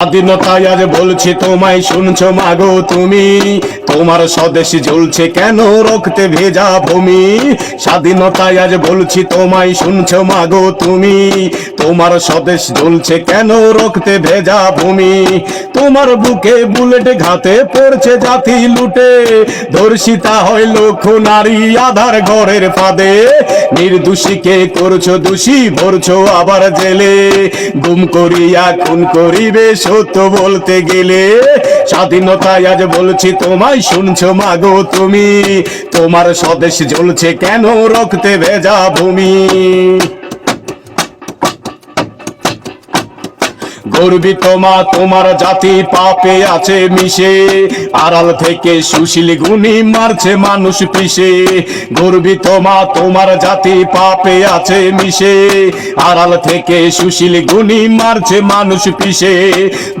স্বাধীনতায় আজ বলছি তোমায় শুনছো মাগো তুমি। তোমার স্বদেশ জ্বলছে কেন? রক্তে ভেজা ভূমি। স্বাধীনতায় আজ বলছি, তোমায় শুনছো মাগো তুমি। তোমার স্বদেশ জ্বলছে কেন? রক্তে ভেজা ভূমি। তোমার বুকে বুলেট ঘাতে পড়ছে জাতি লুটে। ধর্ষিতা হয় লক্ষ নারী আধার ঘরের ফাঁদে। নির্দোষীকে করছ দোষী, ভরছো আবার জেলে। গুম করিয়া, খুন করিবে সত্য বলতে গেলে। স্বাধীনতায় আজ বলছি তোমায় শুনছো মাগো তুমি। তোমার স্বদেশ জ্বলছে কেন রক্তে ভেজা ভূমি? গর্বিত মা, তোমার জাতি পাপে আছে, মিশে। আড়াল থেকে সুশীল গুণী মারছে মানুষ পিষে। গর্বিত মা, তোমার জাতি পাপে আছে, মিশে। আড়াল থেকে সুশীল গুণী মারছে মানুষ পিষে।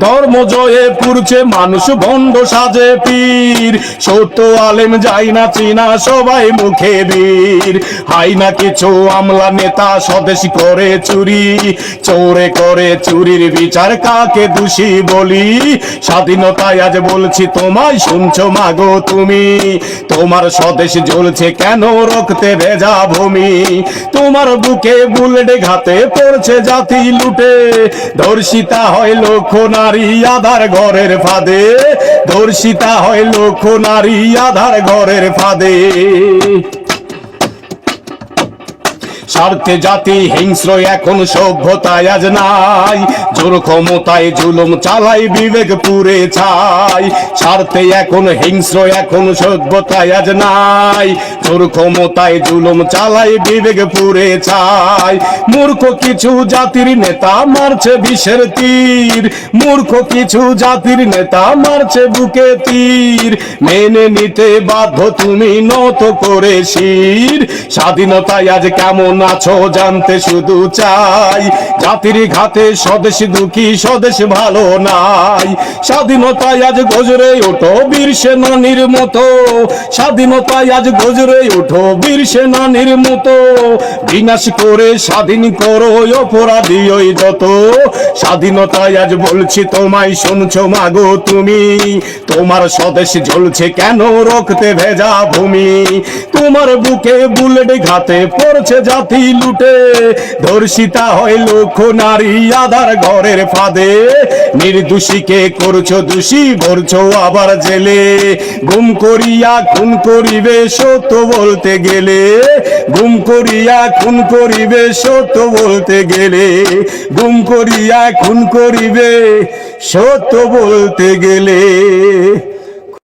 ধর্ম জয়ে পুরছে মানুষ বন্ড সাজে পীর। সত্য আলেম যাই না চিনা সবাই মুখে বীর। হাই না কিছু আমলা নেতা স্বদেশ করে চুরি। চোরে করে চুরির বিচার কাকে দোষী বলি? স্বাধীনতায় আজ বলছি তোমায়, শুনছো মাগো তুমি? তোমার স্বদেশ জ্বলছে কেন রক্তে ভেজা ভূমি? তোমার বুকে বুলেট ঘাতে পড়ছে জাতি লুটে। ধর্ষিতা হয় লক্ষ নারী আধার ঘরের ফাঁদে। ধর্ষিতা হয় লক্ষ নারী আধার ঘরের ফাঁদে। স্বার্থে জাতি হিংস্র, এখন সভ্যতায় আজ নাই। জোর ক্ষমতায় জুলুম চালাই বিবেক পুরে ছাই। স্বার্থে এখন হিংস্র, এখন সভ্যতায় আজ নাই। জোর ক্ষমতায় জুলুম চালাই বিবেক পুরে ছাই। মূর্খ কিছু জাতির নেতা মারছে বিষের তীর। মূর্খ কিছু জাতির নেতা মারছে বুকে তীর। মেনে নিতে বাধ্য তুমি নত করে শির। স্বাধীনতায় আজ কেমন আছো, জানতে শুধু চাই। জাতির ঘাতে স্বদেশ দুঃখী, স্বদেশ ভালো নাই। স্বাধীনতায় আজ গজরে ওঠো বীর সেনানির মতো। স্বাধীনতায় আজ গজরে ওঠো বীর সেনানির মতো। বিনাশ করে স্বাধীন করো অপরাধী ওই যত। স্বাধীনতায় আজ বলছি তোমায়, শুনছো মাগো তুমি। তোমার স্বদেশ জ্বলছে কেন রক্তে ভেজা ভূমি? তোমার বুকে বুলেট ঘাতে পড়ছে জাতি লুটে, ধর্ষিতা হয় লক্ষ নারী আধার ঘরের ফাঁদে। নির্দোষীকে করছ দোষী, ভরছো আবার জেলে। গুম করিয়া খুন করিবে সত্য বলতে গেলে। গুম করিয়া খুন করিবে সত্য বলতে গেলে। গুম করিয়া খুন করিবে সত্য বলতে গেলে।